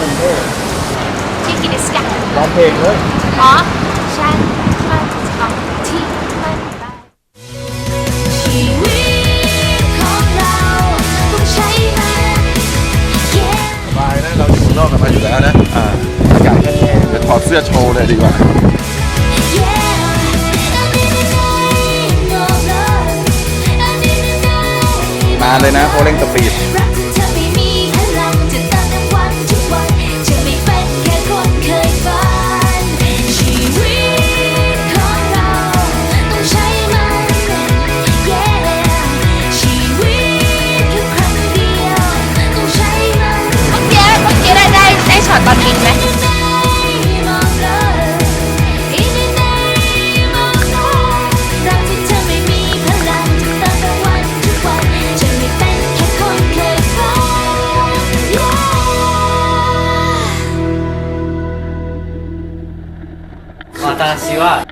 มันเท่ที่กินสกัดร้องเพลงเลยอ๋อฉันมันจะบอกที่มันไปชีวิตของเราต้องใช้มันสบายนะเราอยู่ข้างนอกกันมาอยู่แล้วนะอ่าอากาศแห้งๆเดี๋ยวถอดเสื้อโชว์เลยดีกว่า มาเลยนะโคเร่งสปีด 私は